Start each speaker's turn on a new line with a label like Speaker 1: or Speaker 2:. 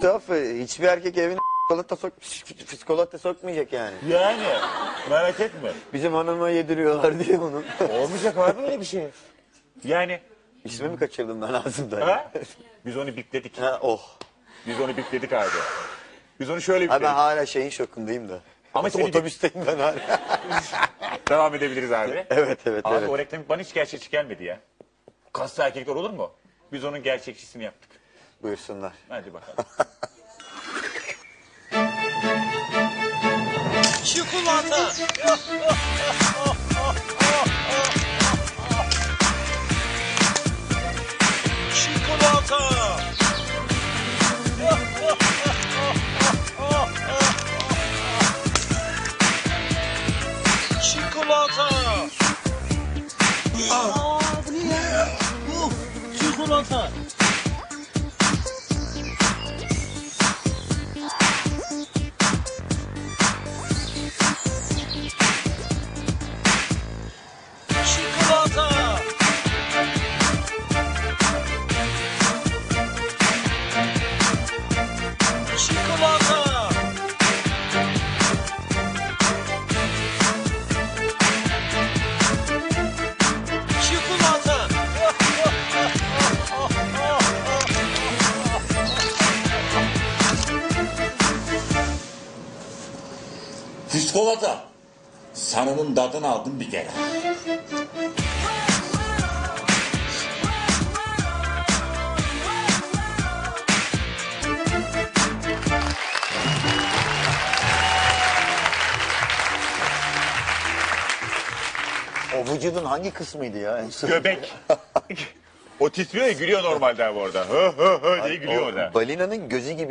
Speaker 1: Tuhaf hiçbir erkek evine çikolata sok çikolata sokmayacak yani.
Speaker 2: Yani merak etme.
Speaker 1: Bizim hanıma yediriyorlar diye onun.
Speaker 2: Olmayacak abi öyle bir şey. Yani
Speaker 1: İsmi mi kaçırdım ben ağzımdan?
Speaker 2: ha? Biz onu bipledik.
Speaker 1: Ha, oh.
Speaker 2: Biz onu bipledik abi. Biz onu şöyle
Speaker 1: Ha, ben
Speaker 2: bipledik.
Speaker 1: hala şeyin şokundayım da.
Speaker 2: Ama seni-
Speaker 1: Otobüsteyim ben hala.
Speaker 2: Devam edebiliriz abi.
Speaker 1: evet evet
Speaker 2: Abi
Speaker 1: evet.
Speaker 2: o reklam bana hiç gerçekçi gelmedi ya. Kaslı erkekler olur mu? Biz onun gerçekçisini yaptık.
Speaker 1: Buyursunlar.
Speaker 2: Hadi bakalım.
Speaker 3: Çikolata. Çikolata. Çikolata. Aa, bu ne ya? Bu çikolata. Çikolata.
Speaker 4: Sanımın tadını aldım bir kere.
Speaker 1: O vücudun hangi kısmıydı ya? En son?
Speaker 2: Göbek. o titriyor ya gülüyor normalde abi orada. Hı hı hı diye gülüyor orada.
Speaker 1: balinanın gözü gibi